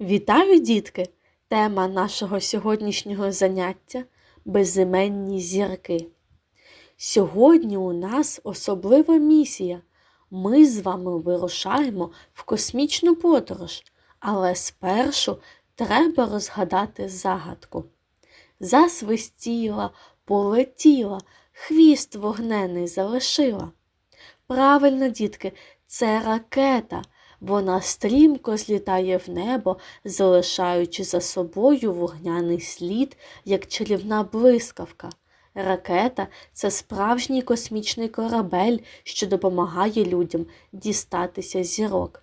Вітаю, дітки! Тема нашого сьогоднішнього заняття безіменні зірки. Сьогодні у нас особлива місія. Ми з вами вирушаємо в космічну подорож, але спершу треба розгадати загадку. Засвистіла, полетіла, хвіст вогнений залишила. Правильно, дітки, це ракета. Вона стрімко злітає в небо, залишаючи за собою вогняний слід, як чарівна блискавка. Ракета це справжній космічний корабель, що допомагає людям дістатися зірок.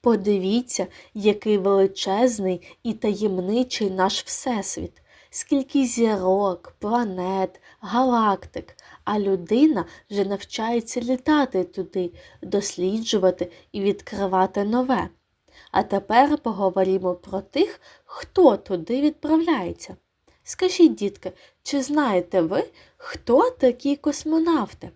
Подивіться, який величезний і таємничий наш Всесвіт, скільки зірок, планет, галактик, а людина вже навчається літати туди, досліджувати і відкривати нове. А тепер поговоримо про тих, хто туди відправляється. Скажіть, дітки, чи знаєте ви, хто такі космонавти?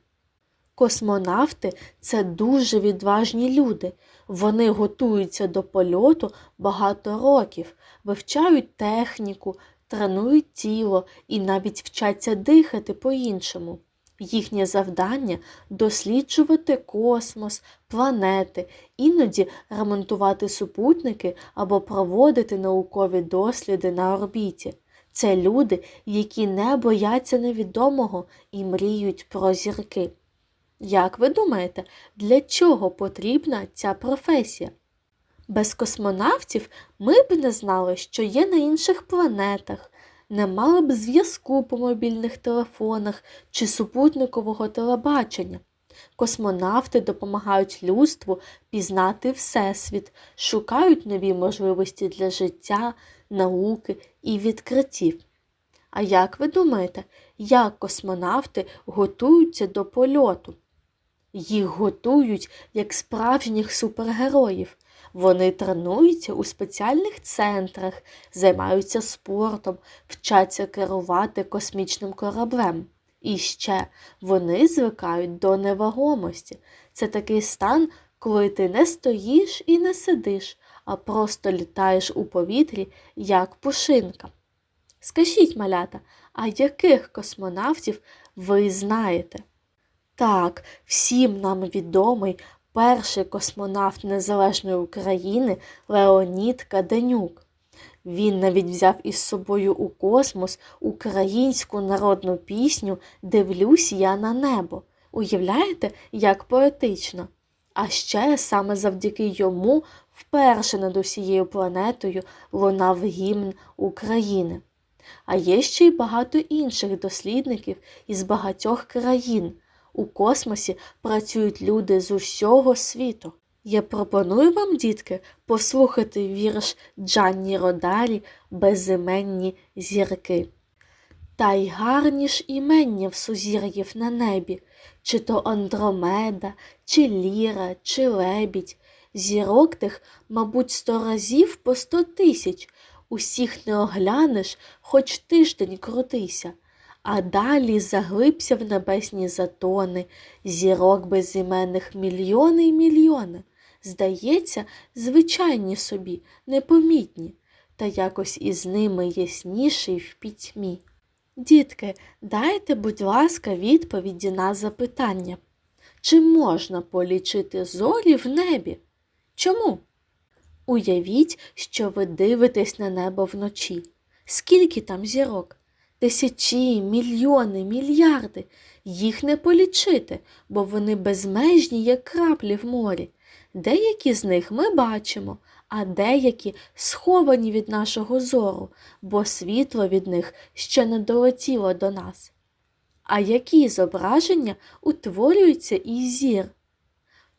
Космонавти це дуже відважні люди. Вони готуються до польоту багато років, вивчають техніку, тренують тіло і навіть вчаться дихати по-іншому. Їхнє завдання досліджувати космос, планети, іноді ремонтувати супутники або проводити наукові досліди на орбіті. Це люди, які не бояться невідомого і мріють про зірки. Як ви думаєте, для чого потрібна ця професія? Без космонавтів ми б не знали, що є на інших планетах, не мали б зв'язку по мобільних телефонах чи супутникового телебачення. Космонавти допомагають людству пізнати Всесвіт, шукають нові можливості для життя, науки і відкриттів. А як ви думаєте, як космонавти готуються до польоту? Їх готують як справжніх супергероїв. Вони тренуються у спеціальних центрах, займаються спортом, вчаться керувати космічним кораблем. І ще вони звикають до невагомості. Це такий стан, коли ти не стоїш і не сидиш, а просто літаєш у повітрі, як пушинка. Скажіть, малята, а яких космонавтів ви знаєте? Так, всім нам відомий перший космонавт Незалежної України Леонід Каденюк. Він навіть взяв із собою у космос українську народну пісню Дивлюсь я на небо. Уявляєте, як поетично? А ще саме завдяки йому вперше над усією планетою лунав гімн України. А є ще й багато інших дослідників із багатьох країн. У космосі працюють люди з усього світу. Я пропоную вам, дітки, послухати вірш Джанні Родарі Безіменні зірки. Та й гарні ж імення в сузір'їв на небі, чи то Андромеда, чи Ліра, чи лебідь. Зірок тих, мабуть, сто разів по сто тисяч. Усіх не оглянеш, хоч тиждень крутися. А далі заглибся в небесні затони, зірок безіменних мільйони й мільйони. Здається, звичайні собі, непомітні, та якось із ними ясніший в пітьмі. Дітки, дайте, будь ласка, відповіді на запитання. Чи можна полічити зорі в небі? Чому? Уявіть, що ви дивитесь на небо вночі. Скільки там зірок? Тисячі, мільйони, мільярди. Їх не полічити, бо вони безмежні, як краплі в морі. Деякі з них ми бачимо, а деякі сховані від нашого зору, бо світло від них ще не долетіло до нас. А які зображення утворюються із зір?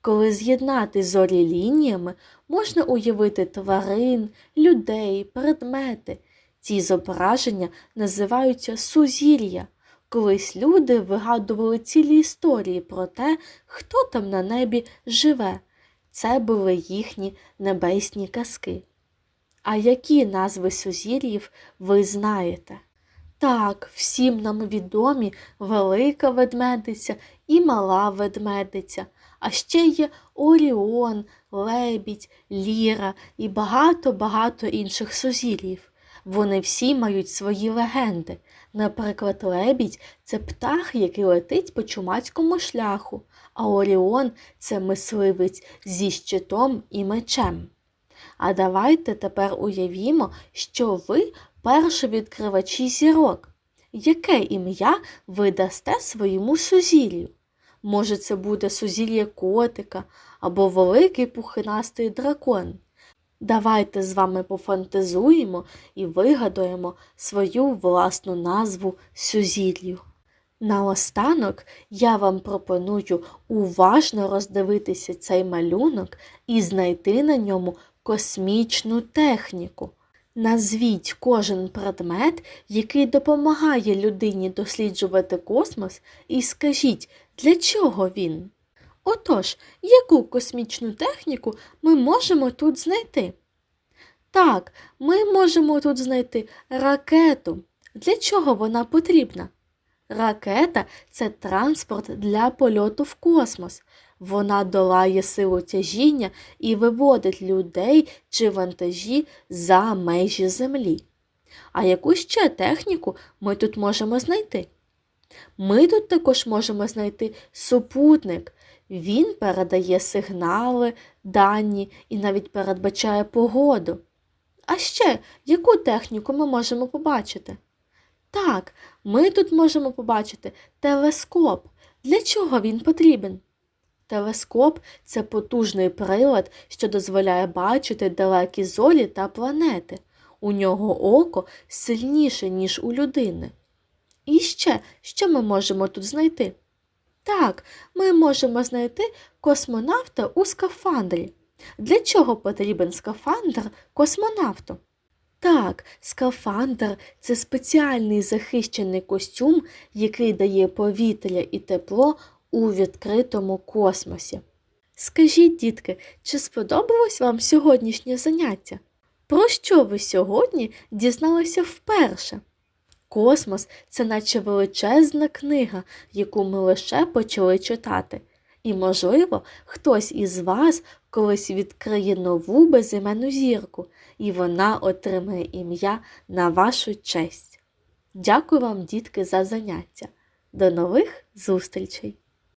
Коли з'єднати зорі лініями, можна уявити тварин, людей, предмети. Ці зображення називаються сузір'я. Колись люди вигадували цілі історії про те, хто там на небі живе. Це були їхні небесні казки. А які назви сузір'їв ви знаєте? Так, всім нам відомі велика ведмедиця і мала ведмедиця, а ще є Оріон, лебідь, ліра і багато-багато інших сузір'їв. Вони всі мають свої легенди. Наприклад, лебідь це птах, який летить по чумацькому шляху, а Оріон це мисливець зі щитом і мечем. А давайте тепер уявімо, що ви першовідкривачі зірок. Яке ім'я ви дасте своєму сузір'ю? Може, це буде сузір'я котика або великий пухнастий дракон. Давайте з вами пофантазуємо і вигадаємо свою власну назву сузір'ю. Наостанок я вам пропоную уважно роздивитися цей малюнок і знайти на ньому космічну техніку. Назвіть кожен предмет, який допомагає людині досліджувати космос, і скажіть, для чого він? Отож, яку космічну техніку ми можемо тут знайти? Так, ми можемо тут знайти ракету. Для чого вона потрібна? Ракета це транспорт для польоту в космос. Вона долає силу тяжіння і виводить людей чи вантажі за межі Землі. А яку ще техніку ми тут можемо знайти? Ми тут також можемо знайти супутник. Він передає сигнали, дані і навіть передбачає погоду. А ще яку техніку ми можемо побачити? Так, ми тут можемо побачити телескоп. Для чого він потрібен? Телескоп це потужний прилад, що дозволяє бачити далекі зорі та планети. У нього око сильніше, ніж у людини. І ще, що ми можемо тут знайти? Так, ми можемо знайти космонавта у скафандрі. Для чого потрібен скафандр космонавту? Так, скафандр це спеціальний захищений костюм, який дає повітря і тепло у відкритому космосі. Скажіть, дітки, чи сподобалось вам сьогоднішнє заняття? Про що ви сьогодні дізналися вперше? Космос це наче величезна книга, яку ми лише почали читати. І, можливо, хтось із вас колись відкриє нову безіменну зірку, і вона отримає ім'я на вашу честь. Дякую вам, дітки, за заняття. До нових зустрічей!